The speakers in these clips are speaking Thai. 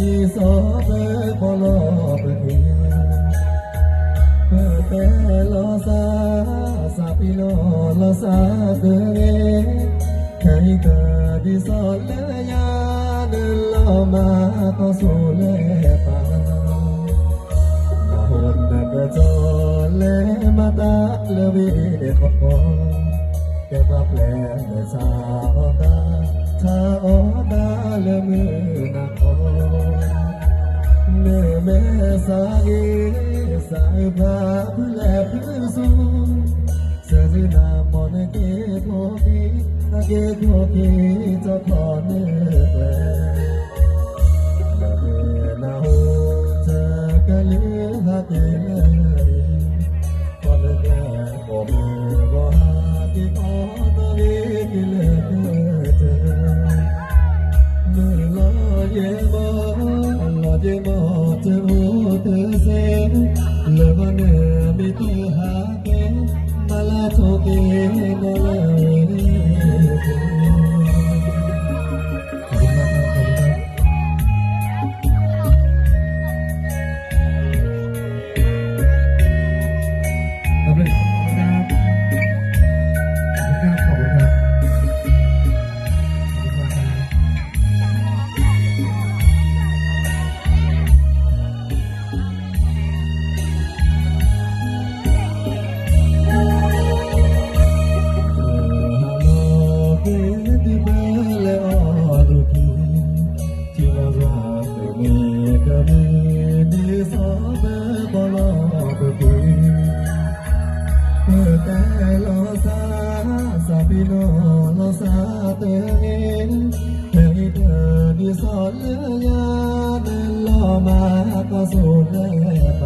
ดีสอเบปลอเปทีเปเปลอซาซาปิโลลอซาเดเรเครเกิดีสอเลยาเดลอมาก็สูเลปาหนนักจอเลมาตาเลวีขอบคอแกว่าแปลงเมื่สาวตาถ้าอ ละมือนะพอเมื่อแม่สายสายพาเพื่อแลเพื่อสู้เสรีนำมอนเกโทกีนาเกโทกีจะพอนเนื้อแกลละเมื่อนาโฮจะกะเลือหักเลือตนแกก็มือว่าที่ขอตะเวกิเลเธอ la ye mo te ho te se le ba เป็เมื่อเธอดีสอนเลือยาเดินล่อมาก็สูดเลยไอยไป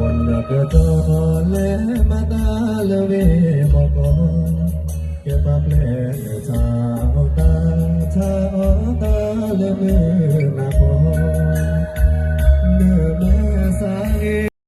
วนกระโจอเลมาตาเลเวมกเก็บปัาเลชาวตาชาวตาเลเวนาโกเนื้อแม่สาย